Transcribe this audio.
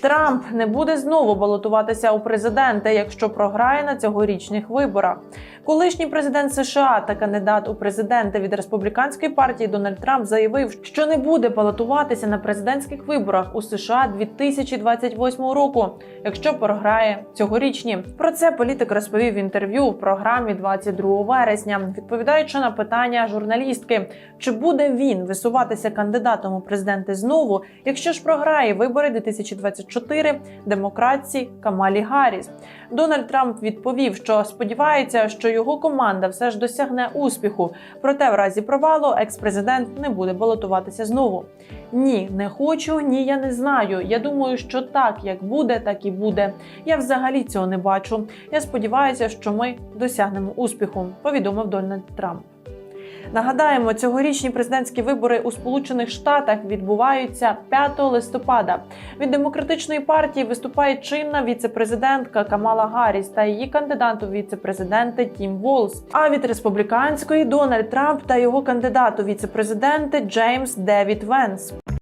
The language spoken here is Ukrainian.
Трамп не буде знову балотуватися у президенти, якщо програє на цьогорічних виборах. Колишній президент США та кандидат у президенти від республіканської партії Дональд Трамп заявив, що не буде балотуватися на президентських виборах у США 2028 року, якщо програє цьогорічні. Про це політик розповів в інтерв'ю в програмі 22 вересня, відповідаючи на питання журналістки, чи буде він висуватися кандидатом у президенти знову, якщо ж програє вибори 2024 демократці Камалі Гарріс. Дональд Трамп відповів, що сподівається, що його команда все ж досягне успіху. Проте, в разі провалу, екс-президент не буде балотуватися знову. Ні, не хочу, ні, я не знаю. Я думаю, що так як буде, так і буде. Я взагалі цього не бачу. Я сподіваюся, що ми досягнемо успіху, повідомив Дональд Трамп. Нагадаємо, цьогорічні президентські вибори у Сполучених Штатах відбуваються 5 листопада. Від демократичної партії виступає чинна віцепрезидентка Камала Гарріс та її кандидат у віцепрезиденти Тім Волс. А від республіканської Дональд Трамп та його кандидат у віцепрезиденти Джеймс Девід Венс.